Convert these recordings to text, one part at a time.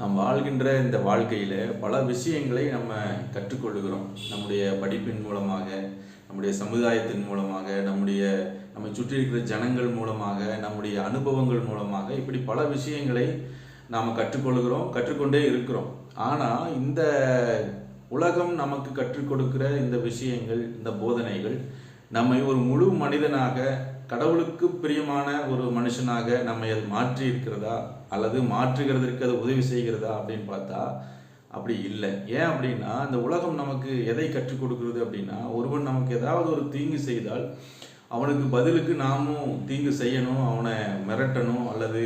நாம் வாழ்கின்ற இந்த வாழ்க்கையில் பல விஷயங்களை நம்ம கற்றுக்கொள்கிறோம் நம்முடைய படிப்பின் மூலமாக நம்முடைய சமுதாயத்தின் மூலமாக நம்முடைய நம்மை சுற்றி இருக்கிற ஜனங்கள் மூலமாக நம்முடைய அனுபவங்கள் மூலமாக இப்படி பல விஷயங்களை நாம் கற்றுக்கொள்கிறோம் கற்றுக்கொண்டே இருக்கிறோம். ஆனால் இந்த உலகம் நமக்கு கற்றுக் கொடுக்கிற இந்த விஷயங்கள் இந்த போதனைகள் நம்மை ஒரு முழு மனிதனாக கடவுளுக்கு பிரியமான ஒரு மனுஷனாக நம்ம அது மாற்றி இருக்கிறதா? அல்லது மாற்றுகிறதற்கு அது உதவி செய்கிறதா? அப்படின்னு பார்த்தா அப்படி இல்லை. ஏன் அப்படின்னா இந்த உலகம் நமக்கு எதை கற்றுக் கொடுக்கிறது அப்படின்னா ஒருவன் நமக்கு ஏதாவது ஒரு தீங்கு செய்தால் அவனுக்கு பதிலுக்கு நாமும் தீங்கு செய்யணும் அவனை மிரட்டணும் அல்லது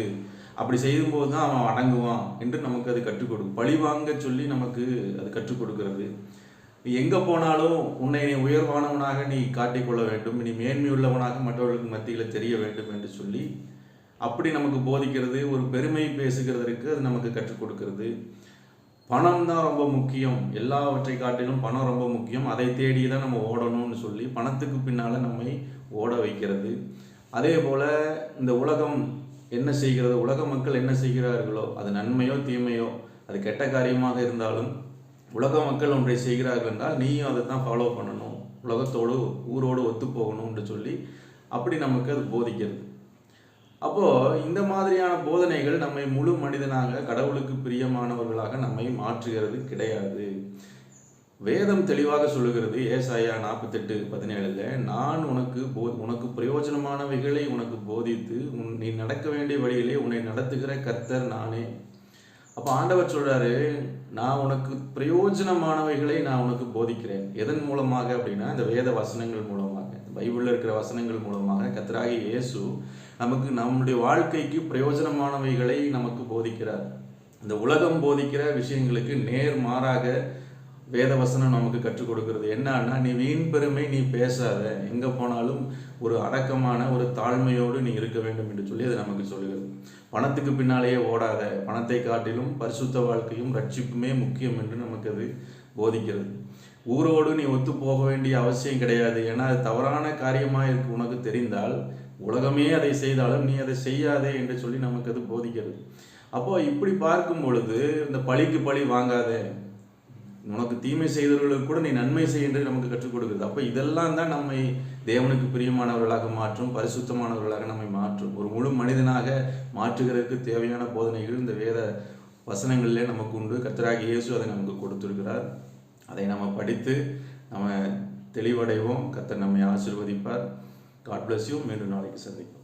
அப்படி செய்யும்போது தான் அவன் அடங்குவான் என்று நமக்கு அது கற்றுக் கொடுக்கும் பழி வாங்க சொல்லி நமக்கு அது கற்றுக் கொடுக்கிறது. எங்கே போனாலும் உன்னை நீ உயர்வானவனாக நீ காட்டிக்கொள்ள வேண்டும். நீ மேன்மையுள்ளவனாக மற்றவர்களுக்கு மத்தியில் தெரிய வேண்டும் என்று சொல்லி அப்படி நமக்கு போதிக்கிறது ஒரு பெருமை பேசுகிறதற்கு அது நமக்கு கற்றுக் கொடுக்கிறது. பணம் தான் ரொம்ப முக்கியம். எல்லாவற்றை காட்டிலும் பணம் ரொம்ப முக்கியம். அதை தேடி தான் நம்ம ஓடணும்னு சொல்லி பணத்துக்கு பின்னால் நம்மை ஓட வைக்கிறது. அதே போல் இந்த உலகம் என்ன செய்கிறது? உலக மக்கள் என்ன செய்கிறார்களோ? அது நன்மையோ தீமையோ அது கெட்ட காரியமாக இருந்தாலும் உலக மக்கள் ஒன்றை செய்கிறார்கள் என்றால் நீயும் அதை தான் ஃபாலோ பண்ணணும். உலகத்தோடு ஊரோடு ஒத்து போகணும்னு சொல்லி அப்படி நமக்கு அது போதிக்கிறது. அப்போது இந்த மாதிரியான போதனைகள் நம்மை முழு மனிதனாக கடவுளுக்கு பிரியமானவர்களாக நம்மை மாற்றுகிறது கிடையாது. வேதம் தெளிவாக சொல்லுகிறது ஏசாயா நாற்பத்தெட்டு பதினேழுல நான் உனக்கு போ உனக்கு பிரயோஜனமானவைகளை உனக்கு போதித்து உன் நீ நடக்க வேண்டிய வழியிலே உன்னை நடத்துகிற கர்த்தர் நானே. அப்போ ஆண்டவர் சொல்றாரு நான் உனக்கு பிரயோஜனமானவைகளை நான் உனக்கு போதிக்கிறேன். எதன் மூலமாக அப்படின்னா இந்த வேத வசனங்கள் மூலமாக பைபிளில் இருக்கிற வசனங்கள் மூலமாக கத்தராகி இயேசு நமக்கு நம்முடைய வாழ்க்கைக்கு பிரயோஜனமானவைகளை நமக்கு போதிக்கிறார். இந்த உலகம் போதிக்கிற விஷயங்களுக்கு நேர் மாறாக வேத வசனம் நமக்கு கற்றுக் கொடுக்கிறது. என்னன்னா நீ வீண் பெருமை நீ பேசாத. எங்கே போனாலும் ஒரு அடக்கமான ஒரு தாழ்மையோடு நீ இருக்க வேண்டும் என்று சொல்லி அது நமக்கு சொல்லுகிறது பணத்துக்கு பின்னாலேயே ஓடாத. பணத்தை காட்டிலும் பரிசுத்த வாழ்க்கையும் ரட்சிப்புமே முக்கியம் என்று நமக்கு அது போதிக்கிறது. ஊரோடு நீ ஒத்து போக வேண்டிய அவசியம் கிடையாது. ஏன்னா அது தவறான காரியமாக இருக்கு உனக்கு தெரிந்தால் உலகமே அதை செய்தாலும் நீ அதை செய்யாதே என்று சொல்லி நமக்கு அது போதிக்கிறது. அப்போ இப்படி பார்க்கும் பொழுது இந்த பழிக்கு பழி வாங்காத. உனக்கு தீமை செய்தவர்களுக்கு கூட நீ நன்மை செய்கின்றது நமக்கு கற்றுக் கொடுக்குறது. அப்போ இதெல்லாம் தான் நம்மை தேவனுக்கு பிரியமானவர்களாக மாற்றும் பரிசுத்தமானவர்களாக நம்மை மாற்றும். ஒரு முழு மனிதனாக மாற்றுகிறதுக்கு தேவையான போதனைகள் இந்த வேத வசனங்களிலே நமக்கு உண்டு. கத்தராகி இயேசு அதை நமக்கு கொடுத்துருக்கிறார். அதை நம்ம படித்து நம்ம தெளிவடைவோம். கத்தர் நம்மை ஆசிர்வதிப்பார். காட் பிளஸ் யூ மீண்டும் நாளைக்கு சந்திப்போம்.